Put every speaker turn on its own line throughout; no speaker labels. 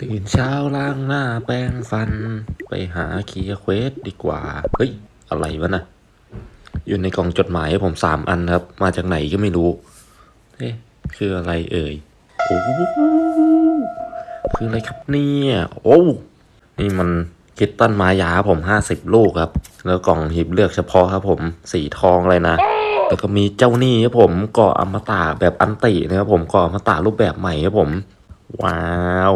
ตื่นเช้าล้างหน้าแปรงฟัน ไปหาเคลียร์เควสดีกว่า เฮ้ย อะไรวะนะ อยู่ในกล่องจดหมายผมสามอันครับ มาจากไหนก็ไม่รู้เอ๊ะคืออะไรเอ่ย โอ้โหคืออะไรครับเนี่ย โอ้นี่มันคิตตันมายาผมห้าสิบลูกครับ แล้วกล่องหีบเลือกเฉพาะครับผมสีทองเลยนะแล้วก็มีเจ้าหนี้ครับผมกาะอมตะแบบอันตินะครับผมกาะอมตะรูปแบบใหม่ครับผม ว้าว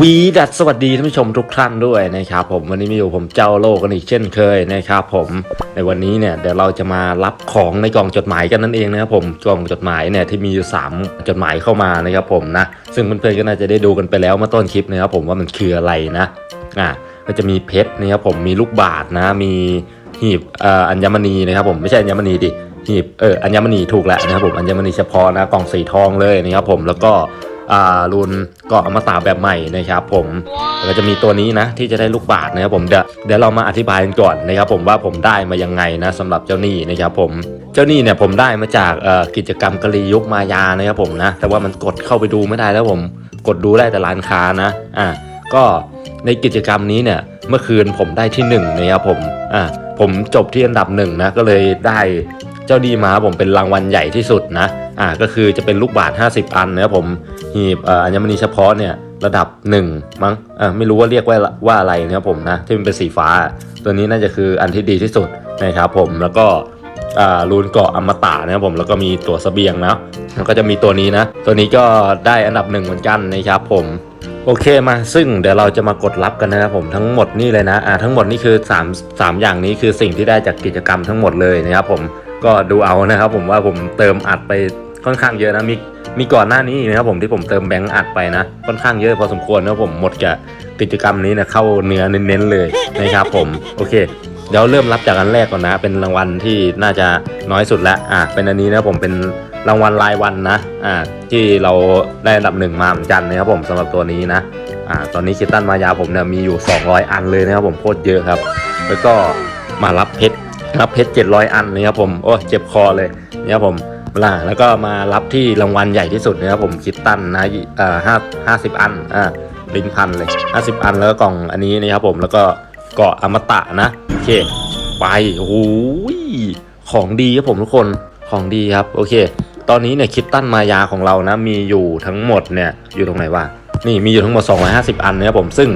วีดัสสวัสดีท่านผู้ชมทุกท่านด้วยนะครับผมวันนี้มีอยู่ผมเจ้าโลกกันอีกเช่นเคยนะครับผมในวันนี้เนี่ยเดี๋ยวเราจะมารับของในกล่องจดหมายกันนั่นเองนะครับผมกล่องจดหมายเนี่ยที่มีอยู่ 3 จดหมายเข้ามานะครับผมนะซึ่งเพื่อนๆก็น่าจะได้ดูกันไปแล้วเมื่อต้นคลิปนะครับผมว่ามันคืออะไรนะอะก็จะมีเพชรนะครับผมมีลูกบาศก์นะมีหีบอ,อัญมณีนะครับผมไม่ใช่อัญมณีดิหีบเอออัญมณีถูกแล้วนะครับผมอัญมณีเฉพาะนะกล่องสีทองเลยนะครับผมแล้วก็ รุนเกาะอมตะแบบใหม่นะครับผมแล้วก็จะมีตัวนี้นะที่จะได้ลูกบาศนะครับผมเดี๋ยวเดี๋ยวเรามาอธิบายกันก่อนนะครับผมว่าผมได้มายังไงนะสำหรับเจ้าหนี้นะครับผมเจ้าหนี้เนี่ยผมได้มาจากกิจกรรมกะลียุคมายานะครับผมนะแต่ว่ามันกดเข้าไปดูไม่ได้แล้วผมกดดูได้แต่ร้านค้านะอ่าก็ในกิจกรรมนี้เนี่ยเมื่อคืนผมได้ที่หนึ่งนะครับผมอ่าผมจบที่อันดับหนึ่งนะก็เลยได้ เจ้าดีมาผมเป็นรางวัลใหญ่ที่สุดนะอ่าก็คือจะเป็นลูกบาศก์50 อันนะครับผมหีบอัญมณีเฉพาะเนี่ยระดับ 1 มั้งอ่าไม่รู้ว่าเรียกว่าว่าอะไรนะครับผมนะที่มันเป็นสีฟ้า ตัวนี้น่าจะคืออันที่ดีที่สุดนะครับผมแล้วก็อ่ารูนเกาะอมตะนะครับผมแล้วก็มีตัวเสบียงนะแล้วก็จะมีตัวนี้นะ ตัวนี้ก็ได้อันดับหนึ่งเหมือนกันนะครับผมโอเคมาซึ่งเดี๋ยวเราจะมากดรับกันนะครับผมทั้งหมดนี่เลยนะอ่าทั้งหมดนี่คือ3 3อย่างนี้คือสิ่งที่ได้จากกิจกรรมทั้งหมดเลยนะครับผม ก็ดูเอานะครับผมว่าผมเติมอัดไปค่อนข้างเยอะนะมีมีก่อนหน้านี้นะครับผมที่ผมเติมแบงค์อัดไปนะ ค่อนข้างเยอะพอสมควรนะผมหมดกับกิจกรรมนี้นะเข้าเนื้อเน้นๆเลยนะครับผมโอเค เดี๋ยวเริ่มรับจากอันแรกก่อนนะ เป็นรางวัลที่น่าจะน้อยสุดแล้วอ่าเป็นอันนี้นะผมเป็นรางวัลรายวันนะอ่าที่เราได้อันดับหนึ่งมาเหมือนกันนะครับผมสำหรับตัวนี้นะอ่าตอนนี้คิตตันมายาผมเนี่ยมีอยู่ 200 อันเลยนะครับผมโคตรเยอะครับ แล้วก็มารับเพชร รับเพชร700 อันนะครับผมโอ้เจ็บคอเลยนะครับผมล่ะแล้วก็มารับที่รางวัลใหญ่ที่สุดนะครับผมคิตตันนะอ่าห้าห้าสิบอันอ่าลิงพันเลย50อันแล้วก็กล่องอันนี้นะครับผมแล้วก็เกาะอมตะนะโอเคไปโอ้โหของดีครับผมทุกคนของดีครับโอเค ตอนนี้เนี่ยคิตตันมายาของเรานะมีอยู่ทั้งหมดเนี่ยอยู่ตรงไหนวะนี่มีอยู่ทั้งหมด 250 อันนะครับผมซึ่ง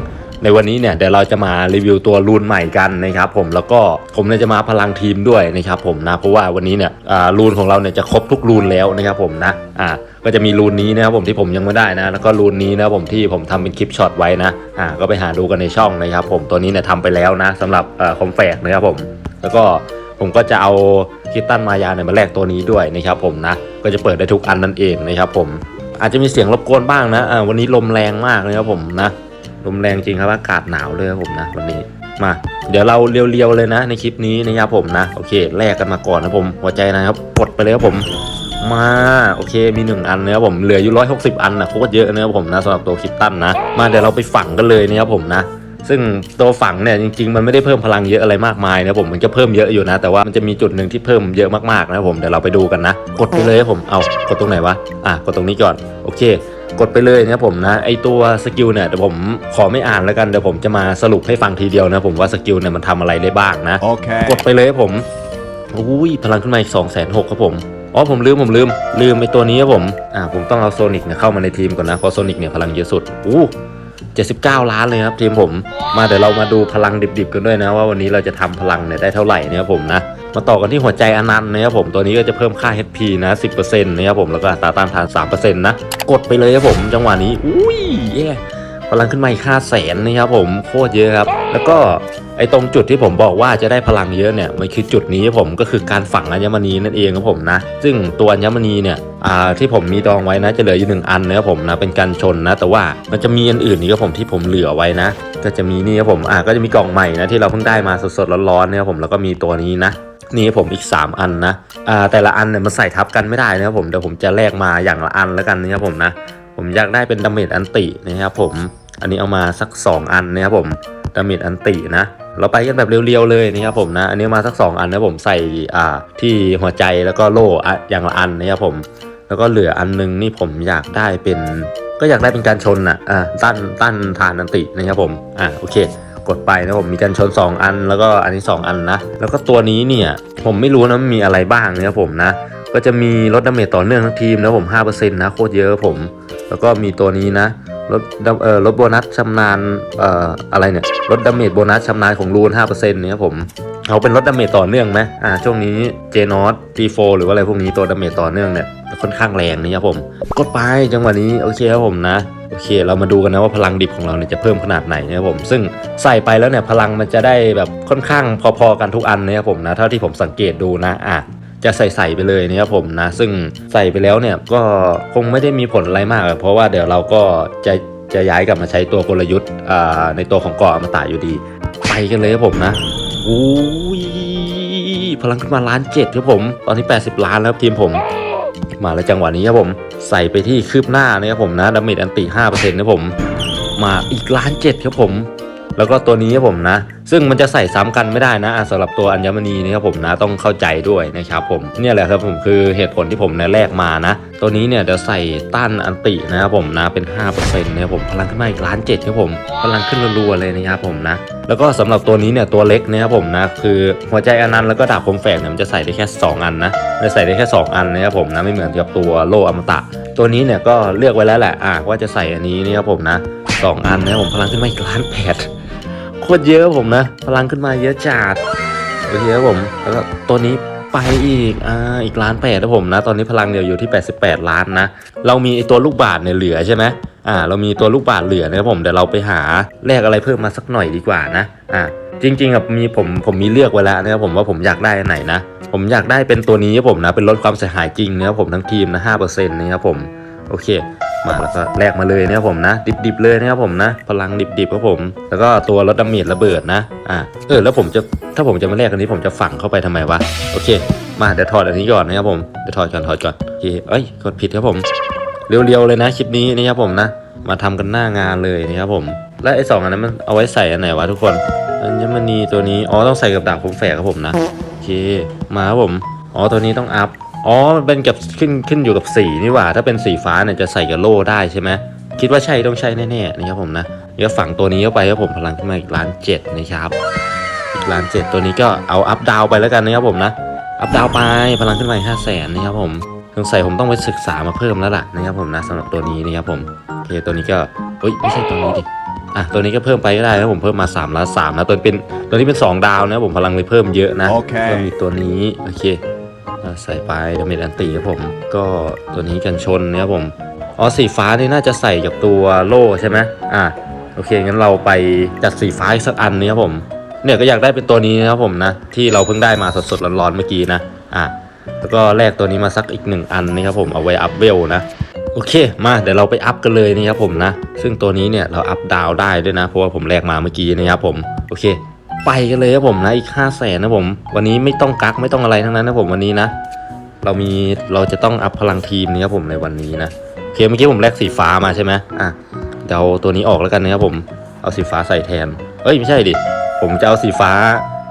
ในวันนี้เนี่ยเดี๋ยวเราจะมารีวิวตัวรูนใหม่กันนะครับผมแล้วก็ผมเนี่ยจะมาพลังทีมด้วยนะครับผมนะเพราะว่าวันนี้เนี่ยอ่ารูนของเราเนี่ยจะครบทุกรูนแล้วนะครับผมนะอ่าก็จะมีรูนนี้นะครับผมที่ผมยังไม่ได้นะ แล้วก็รูนนี้นะครับผมที่ผมทำเป็นคลิปช็อตไว้นะอ่าก็ไปหาดูกันในช่องนะครับผมตัวนี้เนี่ยทำไปแล้วนะสำหรับอคอมแฟกนะครับผมแล้วก็ผมก็จะเอาคิตตันมายาเนี่ยมาแลกตัวนี้ด้วยนะครับผมนะก็จะเปิดได้ทุกอันนั่นเองนะครับผมอาจจะมีเสียงรบกวนบ้างนะวันนี้ลมแรงมากนะครับผมนะ ลมแรงจริงครับอากาศหนาวเลยครับผมนะวันนี้มา เดี๋ยวเราเรียวๆเลยนะ ในคลิปนี้นะครับผมนะโอเคแลกกันมาก่อนนะผมหัวใจนะครับกดไปเลยครับผมมาโอเคมีหนึ่งอันนะครับผมเหลืออยู่ร้อยหกสิบอันนะโคตรเยอะนะครับผมนะสำหรับตัวคิตตันนะ มาเดี๋ยวเราไปฝังกันเลยนะครับผมนะ ซึ่งตัวฝังเนี่ยจริงๆ มันไม่ได้เพิ่มพลังเยอะอะไรมากมายนะผมมันก็เพิ่มเยอะอยู่นะ แต่ว่ามันจะมีจุดหนึ่งที่เพิ่มเยอะมากๆนะผมเดี๋ยวเราไปดูกันนะ กดไปเลยครับผมเอากดตรงไหนวะอะกดตรงนี้ก่อนโอเค กดไปเลยนะครับผมนะไอตัวสกิลเนี่ยเดี๋ยวผมขอไม่อ่านแล้วกันเดี๋ยวผมจะมาสรุปให้ฟังทีเดียวนะผมว่าสกิลเนี่ยมันทำอะไรได้บ้างนะ
Okay.
กดไปเลยครับผมอุ้ยพลังขึ้นมาอีกสองแสนหกครับผมอ๋อผมลืมผมลืม ลืมไอตัวนี้ครับผมอ่าผมต้องเอาโซนิกเนี่ยเข้ามาในทีมก่อนนะเพราะโซนิกเนี่ยพลังเยอะสุดอู้เจ็ดสิบเก้าล้านเลยครับทีมผม มาเดี๋ยวเรามาดูพลังดิบๆกันด้วยนะ ว่าวันนี้เราจะทำพลังเนี่ยได้เท่าไหร่นะครับผมนะ มาต่อกันที่หัวใจอนันต์นะครับผมตัวนี้ก็จะเพิ่มค่า HP นะ 10%นะครับผมแล้วก็อัตราต้านทาน 3%นะ กดไปเลยครับผมจังหวะนี้ อุ้ยเย่ พลังขึ้นมาอีกห้าแสนนะครับผมโคตรเยอะครับ แล้วก็ไอ้ตรงจุดที่ผมบอกว่าจะได้พลังเยอะเนี่ยมันคือจุดนี้ครับผมก็คือการฝังอัญมณีนั่นเองครับผมนะ ซึ่งตัวอัญมณีเนี่ยอ่าที่ผมมีดองไว้นะจะเหลืออยู่หนึ่งอันนะครับผมนะเป็นการชนนะ แต่ว่ามันจะมีอันอื่นนี่ครับผมที่ผมเหลือไว้นะ ก็จะมีนี่ครับผมอ่าก็จะมีกล่องใหม่นะที่เราเพิ่งได้มาสดๆร้อนๆนะครับผมแล้วก็มีตัวนี้นะนี่ครับผมอีก 3 อันนะอ่าแต่ละอันเนี่ยมันใส่ทับกันไม่ได้นะครับผมเดี๋ยวผมจะแลกมาอย่างละอันแล้วกันนะครับผมนะ ผมอยากได้เป็นดาเมจอันตินะครับผม อันนี้เอามาสัก 2 อันนะครับผมดาเมจอันตินะ เราไปกันแบบเรียวๆเลยนะครับผมนะ อันนี้มาสัก 2 อันนะผมใส่อ่าที่หัวใจแล้วก็โล่อย่างละอันนะครับผม แล้วก็เหลืออันนึงนี่ผมอยากได้เป็น ก็อยากได้เป็นการชนอะอ่าตั้นตั้นทานอันตินะครับผมอ่าโอเคกดไปนะผมมีการชน 2 อันแล้วก็อันนี้ 2 อันนะ แล้วก็ตัวนี้เนี่ยผมไม่รู้นะมันมีอะไรบ้างนะครับผมนะ ก็จะมีลดดาเมจต่อเนื่องทั้งทีมนะผม5%นะโคตรเยอะผม แล้วก็มีตัวนี้นะ ลดเอ่อลดโบนัสชำนาญเอ่ออะไรเนี่ยลดดาเมจโบนัสชำนาญของรูน5%เนี่ยครับผมเอาเป็นลดดาเมจต่อเนื่องไหมอ่าช่วงนี้เจนอสตีโฟหรือว่าอะไรพวกนี้ตัวดาเมจต่อเนื่องเนี่ยค่อนข้างแรงนี่ครับผมกดไปจังหวะนี้โอเคครับผมนะโอเค เรามาดูกันนะว่าพลังดิบของเราเนี่ยจะเพิ่มขนาดไหนนะครับผมซึ่งใส่ไปแล้วเนี่ยพลังมันจะได้แบบค่อนข้างพอๆกันทุกอันนะครับผมนะเท่าที่ผมสังเกตดูนะอะ จะใส่ใส่ไปเลยนะครับผมนะ ซึ่งใส่ไปแล้วเนี่ยก็คงไม่ได้มีผลอะไรมากอะเพราะว่าเดี๋ยวเราก็จะจะย้ายกลับมาใช้ตัวกลยุทธ์ในตัวของเกาะอมตะอยู่ดี ไปกันเลยครับผมนะอุ้ยพลังขึ้นมาล้านเจ็ดครับผม ตอนนี้ 80 ล้านแล้วครับทีมผม มาแล้วจังหวะนี้ครับผม ใส่ไปที่คืบหน้านะครับผมนะดาเมจอันติ5%นะผม มาอีกล้านเจ็ดครับผม แล้วก็ตัวนี้ครับผมนะ ซึ่งมันจะใส่ซ้ำกันไม่ได้นะอะสำหรับตัวอัญมณีนี่ครับผมนะต้องเข้าใจด้วยนะครับผมเนี่ยแหละครับผมคือเหตุผลที่ผมเนี่ยแลกมานะ ตัวนี้เนี่ยเดี๋ยวใส่ต้านอันตินะครับผมนะเป็น5%นะครับผมพลังขึ้นมาอีกล้านเจ็ดครับผมพลังขึ้นรัวๆเลยนะครับผมนะแล้วก็สำหรับตัวนี้เนี่ยตัวเล็กนะครับผมนะคือหัวใจอนันต์แล้วก็ดาบคมแฝกเนี่ยมันจะใส่ได้แค่ 2 อันนะจะใส่ได้แค่ 2 อันนะครับผมนะไม่เหมือนกับตัวโลอมตะ ตัวนี้เนี่ยก็เลือกไว้แล้วแหละอะว่าจะใส่อันนี้นี่ครับผมนะสองอันนะครับผมพลังขึ้นมาอีกล้านแปด โคตรเยอะผมนะ พลังขึ้นมาเยอะจัดโอเคครับผมแล้วก็ตัวนี้ไปอีก อ่า อีกล้านแปดนะผมนะ ตอนนี้พลังเดียวอยู่ที่ 88 ล้านนะ เรามีไอตัวลูกบาศก์เนี่ยเหลือใช่ไหมอ่า เรามีตัวลูกบาศก์เหลือนะครับผม เดี๋ยวเราไปหาแลกอะไรเพิ่มมาสักหน่อยดีกว่านะ อ่า จริงๆอะมีผม ผมมีเลือกไว้แล้วนะครับผมว่าผมอยากได้อันไหนนะ ผมอยากได้เป็นตัวนี้ครับผมนะ เป็นลดความเสียหายจริงนะครับผมทั้งทีมนะ5%นะครับผม โอเค มาแล้วก็แลกมาเลยนะครับผมนะดิบๆเลยนะครับผมนะ พลังดิบๆครับผม แล้วก็ตัวรถดาเมจระเบิดนะอ่าเออแล้วผมจะถ้าผมจะมาแลกอันนี้ผมจะฝังเข้าไปทำไมวะโอเค มาเดี๋ยวถอดอันนี้ก่อนนะครับผมเดี๋ยวถอดก่อนถอดก่อนโอเคเอ้ยกดผิดครับผมเรียวๆเลยนะคลิปนี้นะครับผมนะ มาทำกันหน้างานเลยนะครับผม และไอ้สองอันนั้นมันเอาไว้ใส่อันไหนวะทุกคนอัญมณีตัวนี้อ๋อต้องใส่กับดาบคมแฝกครับผมนะโอเคมาครับผมอ๋อตัวนี้ต้องอัพ อ๋อ มันเป็นกับขึ้นขึ้นอยู่กับสีนี่หว่า ถ้าเป็นสีฟ้าเนี่ยจะใส่กับโล่ได้ใช่ไหมคิดว่าใช่ต้องใช่แน่ๆนะครับผมนะเดี๋ยวฝังตัวนี้เข้าไปครับผมพลังขึ้นมาอีกล้านเจ็ดนะครับ อีกล้านเจ็ดตัวนี้ก็เอาอัพดาวไปแล้วกันนะครับผมนะ อัพดาวไปพลังขึ้นมาอีกห้าแสนนะครับผมสงสัยผมต้องไปศึกษามาเพิ่มแล้วล่ะนะครับผมนะสำหรับตัวนี้นะครับผมโอเคตัวนี้ก็เฮ้ยไม่ใช่ตัวนี้ดิอะตัวนี้ก็เพิ่มไปก็ได้นะผมเพิ่มมา3ล้าน3นะตัวนี้เป็นตัวนี้เป็น 2 ดาวนะผมพลังเลยเพิ่มเยอะนะ
โอเค
ก็มีตัวนี้โอเค ใส่ไปดาเมจอันตีครับผม ก็ตัวนี้กันชนนะครับผม อ๋อสีฟ้านี่น่าจะใส่กับตัวโล่ใช่ไหมอะโอเคงั้นเราไปจัดสีฟ้าอีกสักอันนี้ครับผม เนี่ยก็อยากได้เป็นตัวนี้นะครับผมนะที่เราเพิ่งได้มาสดๆร้อนๆเมื่อกี้นะอะแล้วก็แลกตัวนี้มาสักอีกหนึ่งอันนะครับผมเอาไว้อัพเวลนะโอเคมาเดี๋ยวเราไปอัพกันเลยนะครับผมนะ ซึ่งตัวนี้เนี่ยเราอัพดาวได้ด้วยนะ เพราะว่าผมแลกมาเมื่อกี้นะครับผม โอเค ไปกันเลยครับผมนะอีก5 0 0แสนนะผม วันนี้ไม่ต้องกักไม่ต้องอะไรทั้งนั้นนะผมวันนี้นะ เรามีเราจะต้องอัพพลังทีมนะครับผมในวันนี้นะโอเคเมื่อกี้ผมแลกสีฟ้ามาใช่ไหมอะเดี๋ยวเอาตัวนี้ออกแล้วกันนะครับผม เอาสีฟ้าใส่แทนเอ้ยไม่ใช่ดิ ผมจะเอาสีฟ้า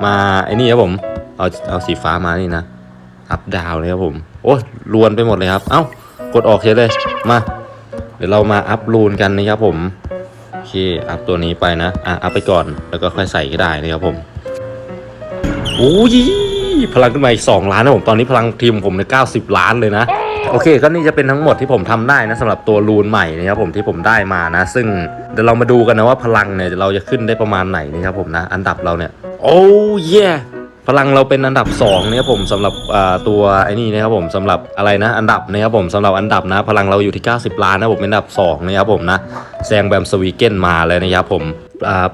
มาไอ้นี่ครับผมเอาเอาสีฟ้ามานี่นะอัพดาวเลยครับผม โอ้ลวนไปหมดเลยครับ เอ้ากดออกเฉยเลยมา เดี๋ยวเรามาอัพรูนกันนะครับผม เคอัพตัวนี้ไปนะ อะอัพไปก่อนแล้วก็ค่อยใส่ก็ได้นะครับผมโอ้ยพลังขึ้นมาอีก 2 ล้านนะผมตอนนี้พลังทีมผมใน90 ล้านเลยนะโอเคก็นี่จะเป็นทั้งหมดที่ผมทำได้นะสำหรับตัวรูนใหม่นะครับผมที่ผมได้มานะ ซึ่งเดี๋ยวเรามาดูกันนะว่าพลังเนี่ยเราจะขึ้นได้ประมาณไหนนะครับผมนะ อันดับเราเนี่ย โอ้เย่ พลังเราเป็นอันดับ2นะครับผมสำหรับตัวไอ้นี่นะครับผมสำหรับอะไรนะ อันดับนะครับผมสำหรับอันดับนะ พลังเราอยู่ที่ 90 ล้านนะผมเป็นอันดับ2นะครับผมนะแซงแบมสวีเกนมาเลยนะครับผม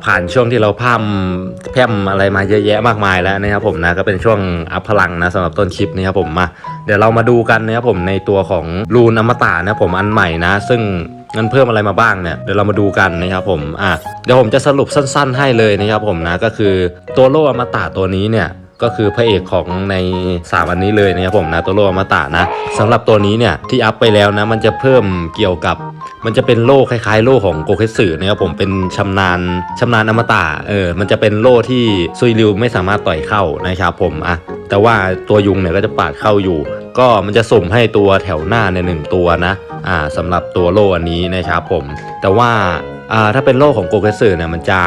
ผ่านช่วงที่เราพร่ำแพร่มอะไรมาเยอะแยะมากมายแล้วนะครับผมนะก็เป็นช่วงอัพพลังนะสำหรับต้นคลิปนะครับผมมาเดี๋ยวเรามาดูกันนะครับผมในตัวของรูนอมตะนะครับผมอันใหม่นะ ซึ่ง มันเพิ่มอะไรมาบ้างเนี่ยเดี๋ยวเรามาดูกันนะครับผมอะเดี๋ยวผมจะสรุปสั้น ๆ ให้เลยนะครับผมนะก็คือตัวโลอมตะตัวนี้เนี่ย ก็คือพระเอกของใน3อันนี้เลยนะครับผมนะตัวโลอมตะนะสำหรับตัวนี้เนี่ยที่อัพไปแล้วนะมันจะเพิ่มเกี่ยวกับ มันจะเป็นโล่คล้ายๆ โล่ของโกเคสึนะครับผมเป็นชำนาญชำนาญอมตะเออมันจะเป็นโล่ที่ซุยริวไม่สามารถต่อยเข้านะครับผมอะแต่ว่าตัวยุงเนี่ยก็จะปาดเข้าอยู่ ก็มันจะสุ่มให้ตัวแถวหน้าในหนึ่งตัวนะอ่าสำหรับตัวโล่อันนี้นะครับผม แต่ว่าอ่า ถ้าเป็นโล่ของโกเกสึเนี่ยมันจะ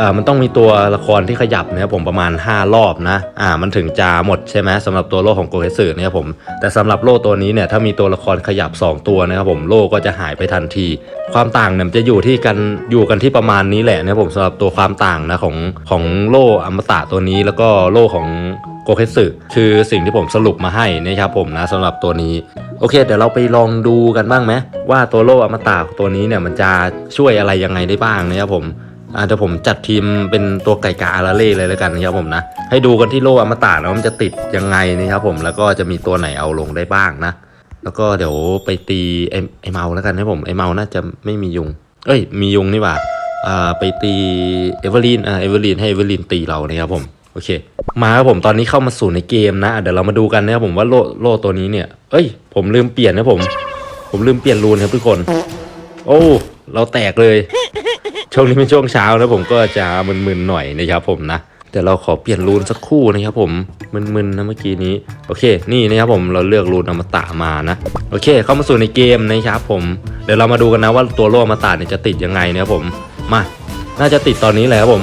อ่อมันต้องมีตัวละครที่ขยับนะครับผมประมาณ 5 รอบนะอ่ามันถึงจะหมดใช่ไหมสำหรับตัวโล่ของโกเกสึเนะครับผมแต่สำหรับโล่ตัวนี้เนี่ยถ้ามีตัวละครขยับ 2 ตัวนะครับผมโล่ก็จะหายไปทันที ความต่างเนี่ยจะอยู่ที่กันอยู่กันที่ประมาณนี้แหละนะครับผมสำหรับตัวความต่างนะของของโล่อมตะตัวนี้แล้วก็โล่ของ โกเคสึคือสิ่งที่ผมสรุปมาให้นะครับผมนะสำหรับตัวนี้ โอเคเดี๋ยวเราไปลองดูกันบ้างไหมว่าตัวโลอมตะตัวนี้เนี่ยมันจะช่วยอะไรยังไงได้บ้างนะครับผมอาเดี๋ยวผมจัดทีมเป็นตัวไก่กาอาราเล่เลยแล้วกันนะครับผมนะ ให้ดูกันที่โลอมตะนะว่ามันจะติดยังไงนะครับผมแล้วก็จะมีตัวไหนเอาลงได้บ้างนะ แล้วก็เดี๋ยวไปตีไอ้ไอเมาแล้วกันนะผมไอเมาน่าจะไม่มียุง เอ้ยมียุงนี่หว่าไปตีเอเวอร์ลีนเอเวอร์ลีนให้เอเวอร์ลีนตีเรานะครับผม อเค มาครับผมตอนนี้เข้ามาสู่ในเกมนะ เดี๋ยวเรามาดูกันนะครับผมว่าโล่โล่ตัวนี้เนี่ย เอ้ย ผมลืมเปลี่ยนนะผม ผมลืมเปลี่ยนรูนครับทุกคน โอ้เราแตกเลย ช่วงนี้เป็นช่วงเช้านะผมก็จะมึนๆหน่อยนะครับผมนะเดี๋ยวเราขอเปลี่ยนรูนสักคู่นะครับผมมึนๆนะเมื่อกี้นี้ โอเค นี่นะครับผมเราเลือกรูนอมตะมานะ โอเค เข้ามาสู่ในเกมนะครับผมเดี๋ยวเรามาดูกันนะว่าตัวโล่อมตะเนี่ยจะติดยังไงนะครับผมมา น่าจะติดตอนนี้แหละครับผม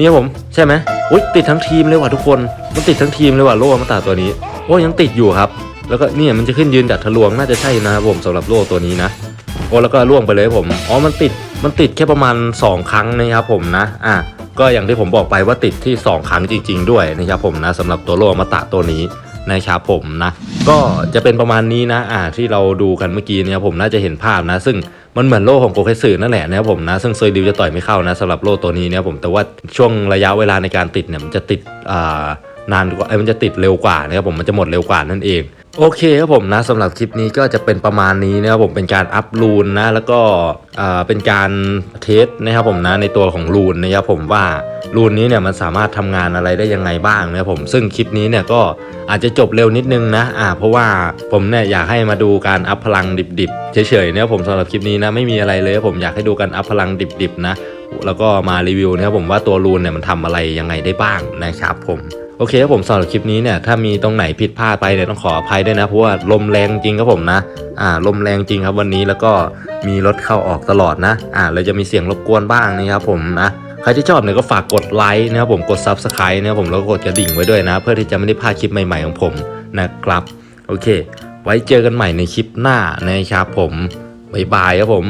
นี่ครับผมใช่ไหมอุ้ยติดทั้งทีมเลยว่ะทุกคนมันติดทั้งทีมเลยว่ะโล่อมตาตัวนี้โอ้ยังติดอยู่ครับ แล้วก็เนี่ยมันจะขึ้นยืนดัดทะลวงน่าจะใช่นะครับผมสำหรับโล่ตัวนี้นะโอ้แล้วก็ล่วงไปเลยผมอ๋อมันติดมันติดแค่ประมาณ 2 ครั้งนะครับผมนะอะก็อย่างที่ผมบอกไปว่าติดที่ 2 ครั้งจริง ๆ ด้วยนะครับผมนะสำหรับตัวโลอมตะตัวนี้ นะครับผมนะก็จะเป็นประมาณนี้นะอ่าที่เราดูกันเมื่อกี้เนี่ยผมน่าจะเห็นภาพนะ ซึ่งมันเหมือนโล่ของโกเคสึนั่นแหละนะครับผมนะซึ่งเซยดิวจะต่อยไม่เข้านะสำหรับโล่ตัวนี้เนี่ยผมแต่ว่าช่วงระยะเวลาในการติดเนี่ยมันจะติดอ่านานกว่าเอ้มันจะติดเร็วกว่านะครับผมมันจะหมดเร็วกว่านั่นเอง โอเคครับผมนะสำหรับคลิปนี้ก็จะเป็นประมาณนี้นะครับผมเป็นการอัพรูนนะแล้วก็เป็นการเทสนะครับผมนะในตัวของรูนนะครับผมว่ารูนนี้เนี่ยมันสามารถทำงานอะไรได้ยังไงบ้างนะครับผมซึ่งคลิปนี้เนี่ยก็อาจจะจบเร็วนิดนึงนะอ่าเพราะว่าผมเนี่ยอยากให้มาดูการอัพพลังดิบๆเฉยๆนะครับผมสำหรับคลิปนี้นะไม่มีอะไรเลยผมอยากให้ดูการอัพพลังดิบๆนะแล้วก็มารีวิวนะครับผมว่าตัวรูนเนี่ยมันทำอะไรยังไงได้บ้างนะครับผม โอเคครับผมสำหรับคลิปนี้เนี่ยถ้ามีตรงไหนผิดพลาดไปเนี่ยต้องขออภัยด้วยนะเพราะว่าลมแรงจริงครับผมนะอ่าลมแรงจริงครับวันนี้แล้วก็มีรถเข้าออกตลอดนะอ่าเลยจะมีเสียงรบกวนบ้างนะครับผมนะใครที่ชอบเนี่ยก็ฝากกดไลค์นะครับผมกด Subscribe นะครับผมแล้วก็กดกระดิ่งไว้ด้วยนะ เพื่อที่จะไม่ได้พลาดคลิปใหม่ ๆ ของผมนะครับ โอเค ไว้เจอกันใหม่ในคลิปหน้านะครับผมบ๊ายบายครับผม